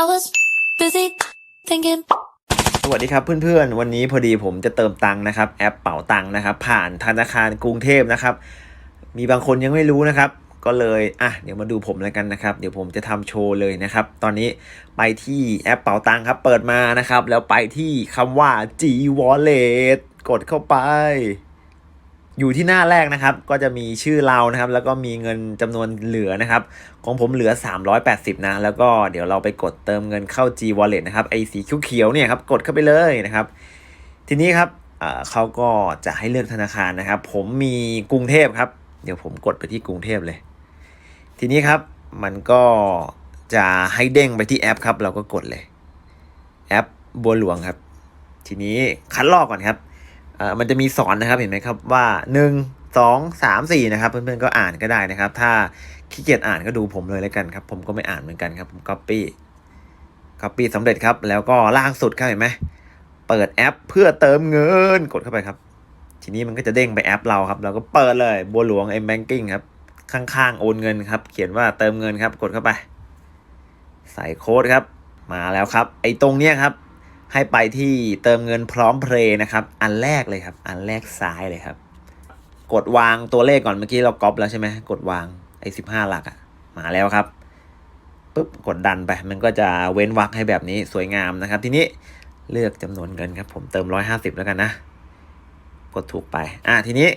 I was busy thinking. สวัสดีครับเพื่อนๆ วันนี้พอดีผมจะเติมตังค์นะครับ แอปเป๋าตังค์นะครับ ผ่านธนาคารกรุงเทพนะครับ มีบางคนยังไม่รู้นะครับ ก็เลยอะเดี๋ยวมาดูผมแล้วกันนะครับ เดี๋ยวผมจะทำโชว์เลยนะครับ ตอนนี้ไปที่แอปเป๋าตังค์ครับ เปิดมานะครับ แล้วไปที่คำว่า G Wallet กดเข้าไป อยู่ที่หน้าแรกนะครับ ก็จะมีชื่อเรานะครับ แล้วก็มีเงินจำนวนเหลือนะครับ ของผมเหลือ 380 นะ แล้วก็เดี๋ยวเราไปกดเติมเงินเข้า G Wallet นะครับไอสีเขียวๆเนี่ยครับกดเข้าไปเลยนะครับ ทีนี้ครับเอ่อเขาก็จะให้เลือกธนาคารนะครับ ผมมีกรุงเทพครับ เดี๋ยวผมกดไปที่กรุงเทพเลย ทีนี้ครับมันก็จะให้เด้งไปที่แอปครับ เราก็กดเลย แอปบัวหลวงครับ ทีนี้คัดลอกก่อนครับ เอ่อมันจะมีสอนนะครับเห็นไหมครับว่าหนึ่งสองสามสี่นะครับเพื่อนๆก็อ่านก็ได้นะครับ ถ้าขี้เกียจอ่านก็ดูผมเลยแล้วกันครับ ผมก็ไม่อ่านเหมือนกันครับผม copy copy สำเร็จครับ แล้วก็ล่างสุดครับเห็นไหมเปิดแอปเพื่อเติมเงินกดเข้าไปครับ ทีนี้มันก็จะเด้งไปแอปเราครับ เราก็เปิดเลยบัวหลวง m banking ครับข้างๆโอนเงินครับ เขียนว่าเติมเงินครับกดเข้าไป ใส่โค้ดครับ มาแล้วครับ ไอ้ตรงเนี้ยครับ ให้ไปที่เติมเงินพร้อมเพลย์นะครับ อันแรกเลยครับ อันแรกซ้ายเลยครับ กดวางตัวเลขก่อนเมื่อกี้เราก๊อปแล้วใช่ไหมกดวางไอ้สิบห้าหลักอะ่ะมาแล้วครับปุ๊บกดดันไปมันก็จะเว้นวรรคให้แบบนี้สวยงามนะครับ ทีนี้เลือกจำนวนเงินครับ ผมเติมร้อยห้าสิบแล้วกันนะ กดถูกไป อะทีนี้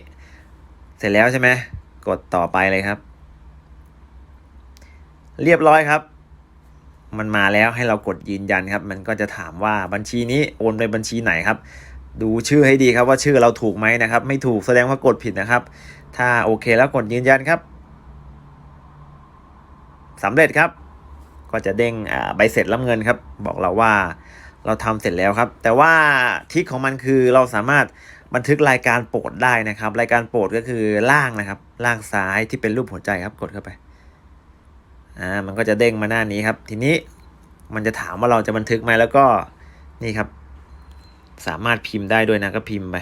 เสร็จแล้วใช่ไหมกดต่อไปเลยครับ เรียบร้อยครับ มันมาแล้วให้เรากดยืนยันครับ มันก็จะถามว่าบัญชีนี้โอนไปบัญชีไหนครับ ดูชื่อให้ดีครับว่าชื่อเราถูกไหมนะครับ ไม่ถูกแสดงว่ากดผิดนะครับ ถ้าโอเคแล้วกดยืนยันครับสำเร็จครับ ก็จะเด้งใบเสร็จรับเงินครับ บอกเราว่าเราทำเสร็จแล้วครับ แต่ว่าทริคของมันคือเราสามารถบันทึกรายการโปรดได้นะครับ รายการโปรดก็คือล่างนะครับ ล่างซ้ายที่เป็นรูปหัวใจครับกดเข้าไป อ่ามันก็จะเด้งมาหน้านี้ครับ ทีนี้มันจะถามว่าเราจะบันทึกไหมแล้วก็นี่ครับ สามารถพิมพ์ได้ด้วยนะก็พิมพ์ไป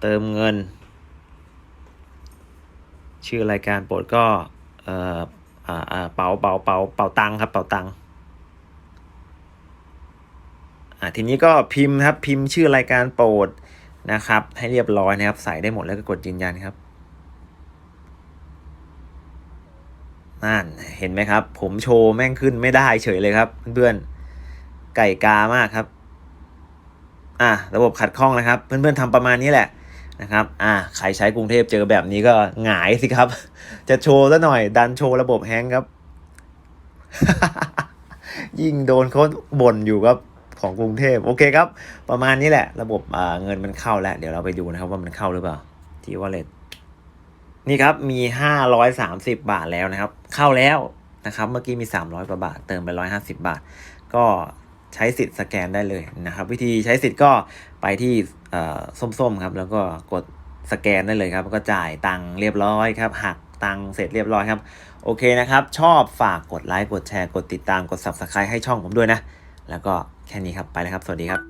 เติมเงิน ชื่อรายการโปรดก็เอ่ออ่าอ่าเป๋าเป๋าเป๋าเป๋าตังครับเป๋าตังอ่าทีนี้ก็พิมพ์ครับพิมพ์ชื่อรายการโปรดนะครับ ให้เรียบร้อยนะครับ ใส่ได้หมดแล้วก็กดยืนยันครับ นั่นเห็นไหมครับ ผมโชว์แม่งขึ้นไม่ได้เฉยเลยครับ เพื่อนๆไก่กามากครับ อะระบบขัดข้องนะครับ เพื่อนๆทำประมาณนี้แหละนะครับ อะใครใช้กรุงเทพเจอแบบนี้ก็หงายสิครับ จะโชว์ซะหน่อยดันโชว์ระบบแฮงครับ ยิ่งโดนเขาบ่นอยู่ครับของกรุงเทพโอเคครับ ประมาณนี้แหละ ระบบเงินมันเข้าแล้ว เดี๋ยวเราไปดูนะครับว่ามันเข้าหรือเปล่าที่วอลเล็ต นี่ครับมี 530 บาทแล้วนะครับ เข้าแล้วนะครับ เมื่อกี้มี 300กว่าบาท เติมไป 150 บาท ก็ใช้สิทธิ์สแกนได้เลยนะครับ วิธีใช้สิทธิ์ก็ไปที่ส้มๆครับ แล้วก็กดสแกนได้เลยครับ ก็จ่ายตังค์เรียบร้อยครับหักตังค์เสร็จเรียบร้อยครับ โอเคนะครับ ชอบฝากกดไลค์กดแชร์กดติดตามกด subscribe ให้ช่องผมด้วยนะ แล้วก็แค่นี้ครับไปเลยครับ สวัสดีครับ